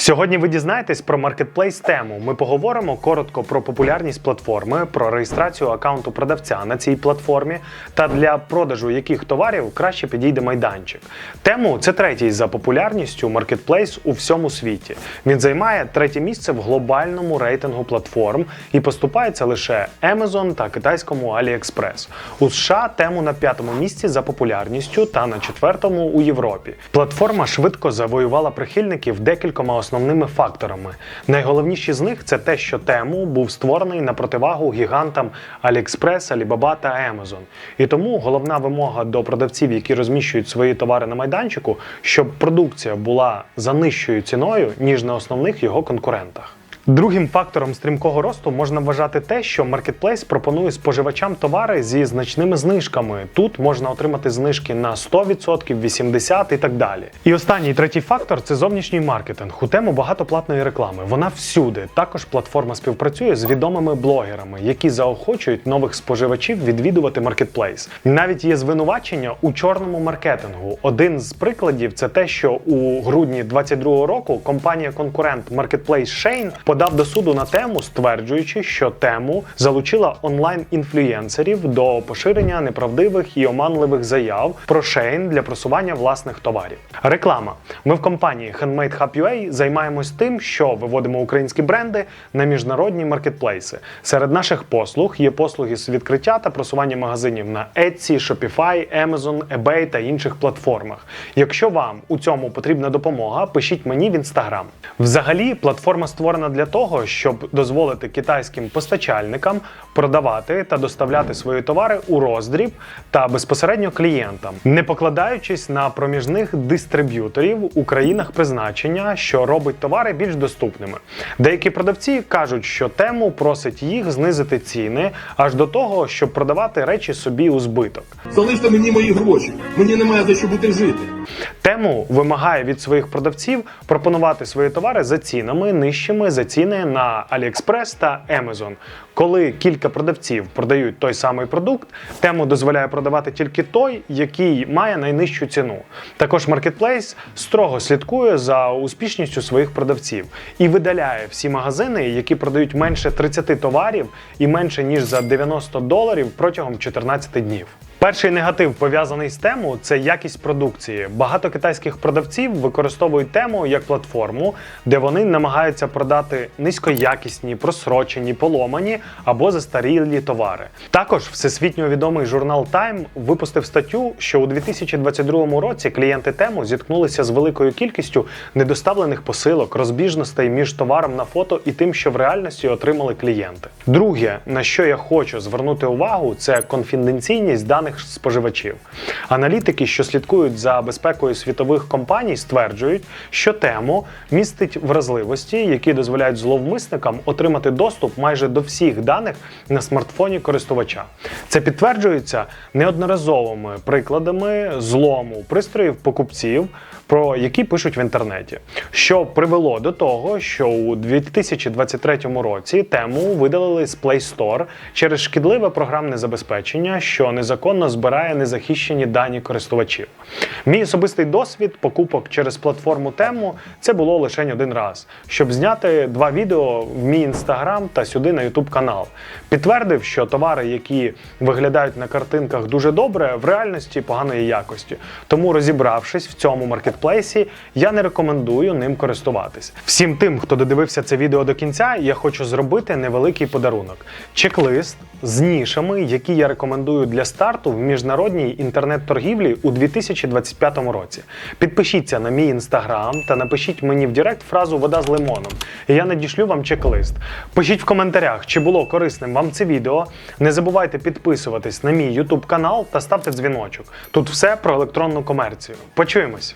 Сьогодні ви дізнаєтесь про маркетплейс тему. Ми поговоримо коротко про популярність платформи, про реєстрацію аккаунту продавця на цій платформі та для продажу яких товарів краще підійде майданчик. Тему це третій за популярністю маркетплейс у всьому світі. Він займає третє місце в глобальному рейтингу платформ і поступається лише Amazon та китайському AliExpress. У США тему на п'ятому місці за популярністю та на четвертому у Європі. Платформа швидко завоювала прихильників декількома основними факторами. Найголовніші з них це те, що тему був створений на противагу гігантам AliExpress, Alibaba та Amazon. І тому головна вимога до продавців, які розміщують свої товари на майданчику, щоб продукція була за нижчою ціною, ніж на основних його конкурентах. Другим фактором стрімкого росту можна вважати те, що маркетплейс пропонує споживачам товари зі значними знижками. Тут можна отримати знижки на 100%, 80% і так далі. І останній третій фактор це зовнішній маркетинг. У тему багато платної реклами. Вона всюди. Також платформа співпрацює з відомими блогерами, які заохочують нових споживачів відвідувати маркетплейс. Навіть є звинувачення у чорному маркетингу. Один з прикладів це те, що у грудні 2022 року компанія-конкурент Marketplace Shane подав до суду на тему, стверджуючи, що тему залучила онлайн-інфлюєнсерів до поширення неправдивих і оманливих заяв про Shane для просування власних товарів. Реклама. Ми в компанії Handmade Hub UA займаємось тим, що виводимо українські бренди на міжнародні маркетплейси. Серед наших послуг є послуги з відкриття та просування магазинів на Etsy, Shopify, Amazon, eBay та інших платформах. Якщо вам у цьому потрібна допомога, пишіть мені в Instagram. Взагалі, платформа створена для того, щоб дозволити китайським постачальникам продавати та доставляти свої товари у роздріб та безпосередньо клієнтам, не покладаючись на проміжних дистриб'юторів у країнах призначення, що робить товари більш доступними. Деякі продавці кажуть, що тему просить їх знизити ціни аж до того, щоб продавати речі собі у збиток. Залиште мені мої гроші. Мені немає за що бути жити. Тему вимагає від своїх продавців пропонувати свої товари за цінами нижчими за ціни на AliExpress та Amazon. Коли кілька продавців продають той самий продукт, тему дозволяє продавати тільки той, який має найнижчу ціну. Також Marketplace строго слідкує за успішністю своїх продавців і видаляє всі магазини, які продають менше 30 товарів і менше ніж за 90 доларів протягом 14 днів. Перший негатив пов'язаний з тему це якість продукції. Багато китайських продавців використовують тему як платформу, де вони намагаються продати низькоякісні, просрочені, поломані або застарілі товари. Також всесвітньо відомий журнал Time випустив статтю, що у 2022 році клієнти тему зіткнулися з великою кількістю недоставлених посилок, розбіжностей між товаром на фото і тим, що в реальності отримали клієнти. Друге, на що я хочу звернути увагу, це конфіденційність даних споживачів. Аналітики, що слідкують за безпекою світових компаній, стверджують, що тему містить вразливості, які дозволяють зловмисникам отримати доступ майже до всіх даних на смартфоні користувача. Це підтверджується неодноразовими прикладами злому пристроїв покупців, про які пишуть в інтернеті, що привело до того, що у 2023 році тему видалили з Play Store через шкідливе програмне забезпечення, що незаконно збирає незахищені дані користувачів. Мій особистий досвід покупок через платформу тему це було лише один раз, щоб зняти два відео в мій інстаграм та сюди на Ютуб канал. Підтвердив, що товари, які виглядають на картинках дуже добре, в реальності поганої якості. Тому розібравшись в цьому маркетплейсі, я не рекомендую ним користуватись. Всім тим, хто додивився це відео до кінця, я хочу зробити невеликий подарунок: чек-лист з нішами, які я рекомендую для старту в міжнародній інтернет-торгівлі у 2025 році. Підпишіться на мій інстаграм та напишіть мені в Директ фразу Вода з лимоном. І я надішлю вам чек-лист. Пишіть в коментарях, чи було корисним вам це відео. Не забувайте підписуватись на мій YouTube канал та ставте дзвіночок. Тут все про електронну комерцію. Почуємось!